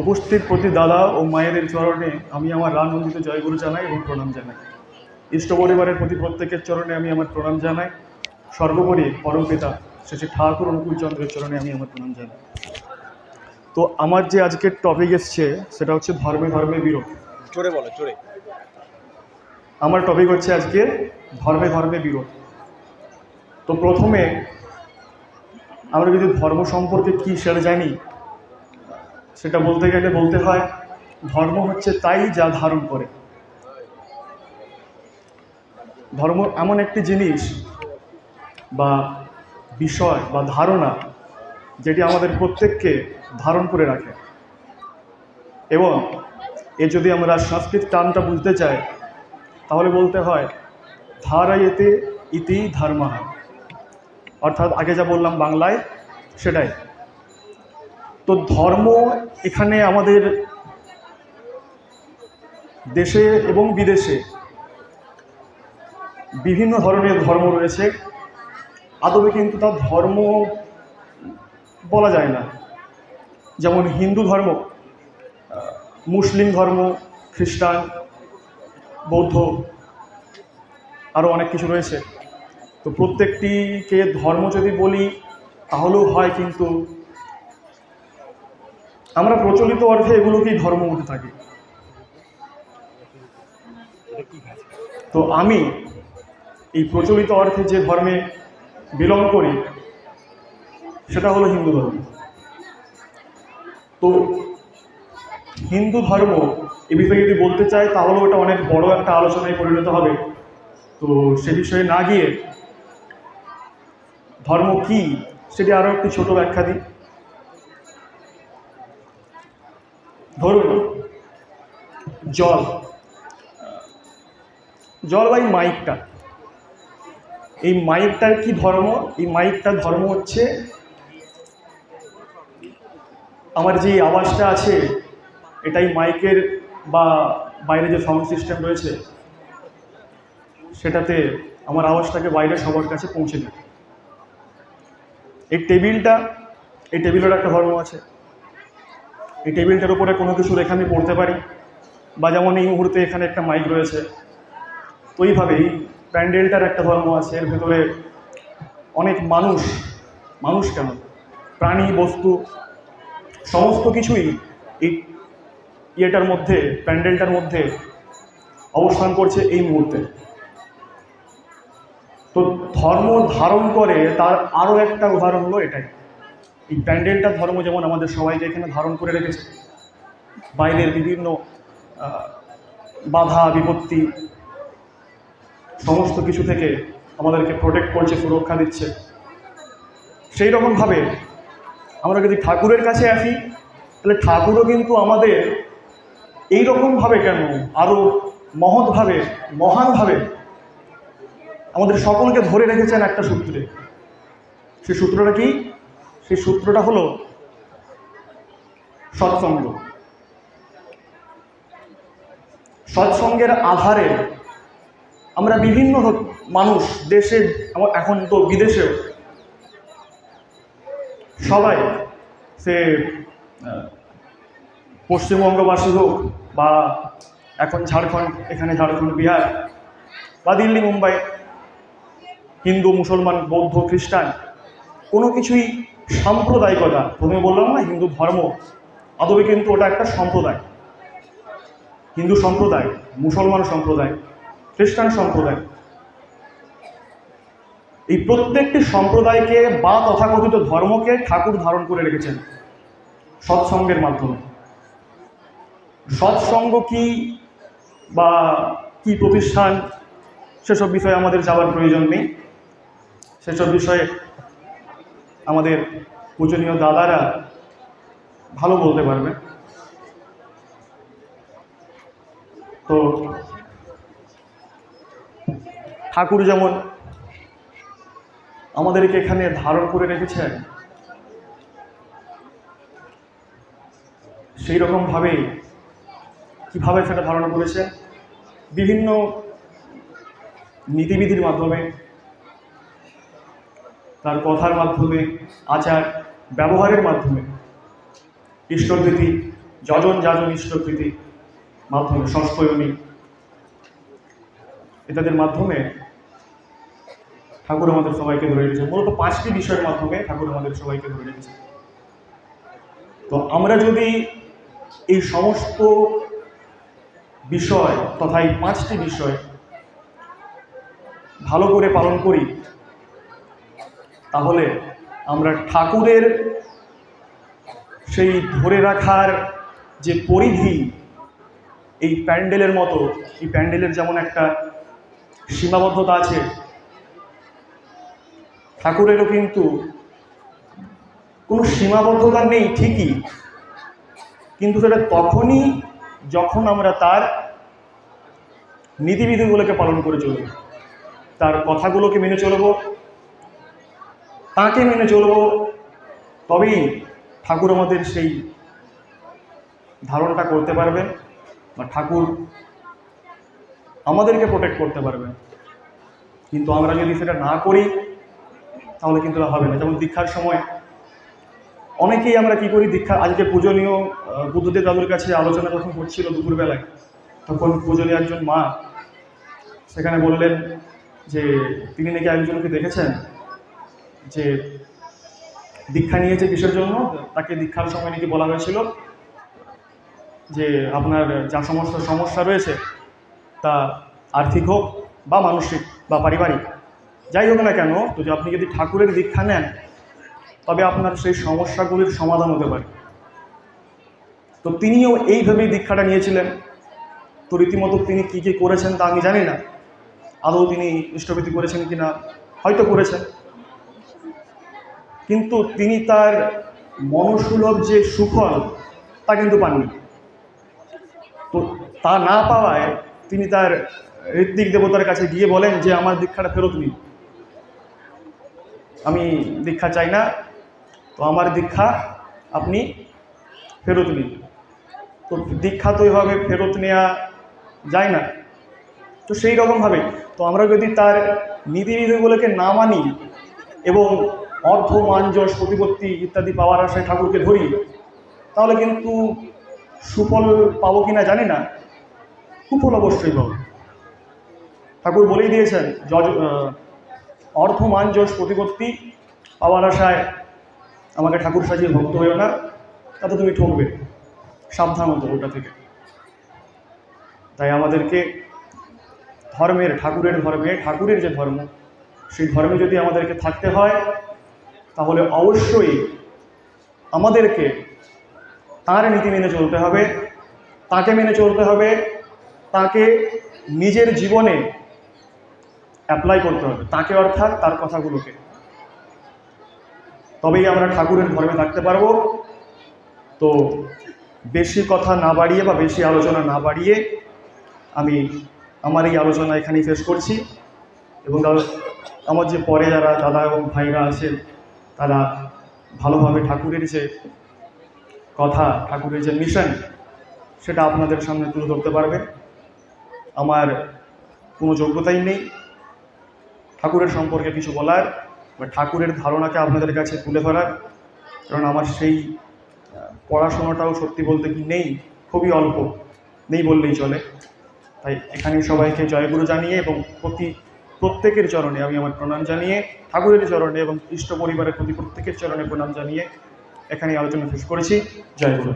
উপস্থিত প্রতি দাদা ও মায়েদের চরণে আমি আমার রানন্দিত জয়গুরু জানাই এবং প্রণাম জানাই। ইষ্ট পরিবারের প্রতি প্রত্যেকের চরণে আমি আমার প্রণাম জানাই। সর্বোপরি পরম পিতা শেষে ঠাকুর অনুকূল চন্দ্রের চরণে আমি আমার প্রণাম জানাই। তো আমার যে আজকের টপিক এসছে সেটা হচ্ছে ধর্মে ধর্মে বিরোধ। জোরে বলো জোরে। আমার টপিক হচ্ছে আজকে ধর্মে ধর্মে বিরোধ। তো প্রথমে আমরা যদি ধর্ম সম্পর্কে কী সেটা জানি সেটা বলতে গেলে বলতে হয়, ধর্ম হচ্ছে তাই যা ধারণ করে। ধর্ম এমন একটি জিনিস বা বিষয় বা ধারণা যেটি আমাদের প্রত্যেককে ধারণ করে রাখে। এবং এ যদি আমরা সংস্কৃত টানটা বুঝতে চাই, তাহলে বলতে হয়, ধারায়েতে ইতি ধর্ম। অর্থাৎ আগে যা বললাম বাংলায়, সেটাই। তো ধর্ম এখানে আমাদের দেশে এবং বিদেশে বিভিন্ন ধরনের ধর্ম রয়েছে। আদবে কিন্তু তার ধর্ম বলা যায় না। যেমন হিন্দু ধর্ম মুসলিম ধর্ম, খ্রিস্টান, বৌদ্ধ আরও অনেক কিছু রয়েছে। তো প্রত্যেকটিকে ধর্ম যদি বলি, তাহলেও হয় কিন্তু আমরা প্রচলিত অর্থে এগুলোকেই ধর্ম বলে থাকি। তো আমি এই প্রচলিত অর্থে যে ধর্মে বিলং করি, সেটা হলো হিন্দু ধর্ম। তো হিন্দু ধর্ম, এ বিষয়ে যদি বলতে চাই তাহলে ওটা অনেক বড় একটা আলোচনায় পরিণত হবে। তো সে বিষয়ে না গিয়ে ধর্ম কি, সেটি আরও একটি ছোট ব্যাখ্যা দিই। ধরুন, জল। জল বা এই মাইকটা। এই মাইকটার কি ধর্ম? এই মাইকটার ধর্ম হচ্ছে, আমার যে আওয়াজটা আছে, এটাই মাইকের বা বাইরে যে সাউন্ড সিস্টেম রয়েছে, সেটাতে আমার আওয়াজটাকে বাইরে সবার কাছে পৌঁছে দেয়। এই টেবিলটা, এই টেবিলের একটা ধর্ম আছে। এই টেবিলটার উপরে কোনো কিছু রেখে আমি পড়তে পারি বা যেমন এই মুহূর্তে এখানে একটা মাইক রয়েছে। তো এইভাবেই প্যান্ডেলটার একটা ধর্ম আছে, এর ভেতরে অনেক মানুষ মানুষ কেন? প্রাণী, বস্তু, সমস্ত কিছুই এই ইয়েটার মধ্যে, প্যান্ডেলটার মধ্যে অবস্থান করছে এই মুহূর্তে। তো ধর্ম ধারণ করে তার আরও একটা উদাহরণ হলো এটাই। এই প্যান্ডেলটা ধর্ম যেমন আমাদের সবাইকে এখানে ধারণ করে রেখেছে। বাইরের বিভিন্ন বাধা, বিপত্তি, সমস্ত কিছু থেকে আমাদেরকে প্রোটেক্ট করছে, সুরক্ষা দিচ্ছে। সেই রকমভাবে আমরা যদি ঠাকুরের কাছে আসি, তাহলে ঠাকুরও কিন্তু আমাদের এই রকমভাবে কেন আরও মহৎভাবে, মহানভাবে আমাদের সকলকে ধরে রেখেছেন একটা সূত্রে। সেই সূত্রটা কি? সেই সূত্রটা হলো সৎসঙ্গ। সৎসঙ্গের আধারে আমরা বিভিন্ন মানুষ, দেশে এখন তো বিদেশেও সবাই সে পশ্চিমবঙ্গবাসী হোক বা এখন ঝাড়খণ্ড, এখানে ঝাড়খণ্ড, বিহার বা দিল্লি, মুম্বাই, হিন্দু, মুসলমান, বৌদ্ধ, খ্রিস্টান, কোনো কিছুই সাম্প্রদায়িকতা। প্রথমে বললাম না, হিন্দু ধর্ম। আদবে কিন্তু ওটা একটা সম্প্রদায়। হিন্দু সম্প্রদায়, মুসলমান সম্প্রদায়, খ্রিস্টান সম্প্রদায়। এই প্রত্যেকটি সম্প্রদায়কে বা তথাকথিত ধর্মকে ঠাকুর ধারণ করে রেখেছেন সৎসঙ্গের মাধ্যমে। সৎসঙ্গ কি বা কি প্রতিষ্ঠান, সেসব বিষয়ে আমাদের যাওয়ার প্রয়োজন নেই। সেসব বিষয়ে আমাদের পূজনীয় দাদারা ভালো বলতে পারবে। তো ঠাকুর যেমন আমাদেরকে এখানে ধারণ করে রেখেছেন সেই রকমভাবেই কীভাবে সেটা ধারণা করেছে বিভিন্ন নীতিবিধির মাধ্যমে তার কথার মাধ্যমে, আচার ব্যবহারের মাধ্যমে ঈশ্বরবিধি যজন যাজন ইষ্টকৃতি মাধ্যমে সংস্কয়নী ইত্যাদির মাধ্যমে ঠাকুর আমাদের সবাইকে ধরে রেখেছে। মূলত পাঁচটি বিষয়ের মাধ্যমে ঠাকুর আমাদের সবাইকে ধরে রেখেছে। তো আমরা যদি এই সমস্ত বিষয় তথা এই পাঁচটি বিষয় ভালো করে পালন করি তাহলে আমরা ঠাকুরের সেই ধরে রাখার যে পরিধি, এই প্যান্ডেলের মতো, এই প্যান্ডেলের যেমন একটা সীমাবদ্ধতা আছে, ঠাকুরেরও কিন্তু কোনো সীমাবদ্ধতা নেই ঠিকই, কিন্তু সেটা তখনই যখন আমরা তার নীতিবিধিগুলোকে পালন করে চলব, তার কথাগুলোকে মেনে চলব তাকে মেনে চলব তবেই ঠাকুর আমাদের সেই ধারণটা করতে পারবেন বা ঠাকুর আমাদেরকে প্রোটেক্ট করতে পারবেন। কিন্তু আমরা যদি সেটা না করি, তাহলে কিন্তু হবে না। যেমন দীক্ষার সময় অনেকেই আমরা কি করি, দীক্ষা আজকে পূজনীয় বুদ্ধদেব দাদুর কাছে আলোচনা যখন করছিল দুপুরবেলায়, তখন পূজনীয় একজন মা সেখানে বললেন যে, তিনি নাকি একজনকে দেখেছেন? যে দীক্ষা নিয়েছে কিসের জন্য? তাকে দীক্ষার সময় নাকি বলা হয়েছিল যে আপনার যা সমস্ত সমস্যা রয়েছে তা আর্থিক হোক বা মানসিক বা পারিবারিক। যাই হোক না কেন তো আপনি যদি ঠাকুরের দীক্ষা নেন, তবে আপনার সেই সমস্যাগুলির সমাধান হতে পারে। তো তিনিও এইভাবেই দীক্ষাটা নিয়েছিলেন। তো রীতিমতো তিনি কী কী করেছেন তা আমি জানি না। আদৌ তিনি ইষ্টভীতি করেছেন কি না হয়তো করেছেন। কিন্তু তিনি তার মনসুলভ যে সুফল, তা কিন্তু পাননি। তো তা না পাওয়ায় তিনি তার ঋত্বিক দেবতার কাছে গিয়ে বলেন যে, আমার দীক্ষাটা ফেরত নিন। আমি দীক্ষা চাই না, তো আমার দীক্ষা আপনি ফেরত নিন। তো দীক্ষা তো এভাবে ফেরত নেওয়া যায় না। তো সেই রকমভাবে তো আমরা যদি তার নীতি নীতিবিধিগুলোকে না মানি এবং মান যশ প্রতিপত্তি ইত্যাদি পাওয়ার আশায় ঠাকুরকে ধরি। তাহলে কিন্তু সুফল পাবো কিনা জানি না। সুফল অবশ্যই পাবো। ঠাকুর বলেই দিয়েছেন, যজ মান যশ প্রতিপত্তি পাওয়ার আশায় আমাকে ঠাকুর সাজিয়ে ভক্ত হইও না, তাতে তুমি ঠকবে। সাবধান হতো ওটা থেকে। তাই আমাদেরকে ধর্মের, ঠাকুরের ধর্মে, ঠাকুরের যে ধর্ম, সেই ধর্মে যদি আমাদেরকে থাকতে হয় তাহলে অবশ্যই আমাদেরকে তার নীতি মেনে চলতে হবে, তাকে মেনে চলতে হবে, তাকে নিজের জীবনে অ্যাপ্লাই করতে হবে, তাকে অর্থাৎ তার কথাগুলোকে। তবেই আমরা ঠাকুরের ধর্মে থাকতে পারব। তো বেশি কথা না বাড়িয়ে বা বেশি আলোচনা না বাড়িয়ে আমি আমার এই আলোচনা এখানেই শেষ করছি। এবং আমার যে পরে যারা দাদা এবং ভাইরা আছেন তারা ভালোভাবে ঠাকুরের যে কথা, ঠাকুরের যে মিশন সেটা আপনাদের সামনে তুলে ধরতে পারবে। আমার কোনো যোগ্যতাই নেই। ঠাকুরের সম্পর্কে কিছু বলার বা ঠাকুরের ধারণাকে আপনাদের কাছে তুলে ধরার, কারণ আমার সেই পড়াশোনাটাও সত্যি বলতে কি নেই, খুবই অল্প, নেই বললেই চলে। তাই এখানে সবাইকে জয়গুরু জানিয়ে এবং প্রতি প্রত্যেকের চরণে আমি আমার প্রণাম জানিয়ে, ঠাকুরের চরণে এবং ইষ্ট পরিবারের প্রতি প্রত্যেকের চরণে প্রণাম জানিয়ে এখানে আলোচনা শেষ করেছি। জয়গুরু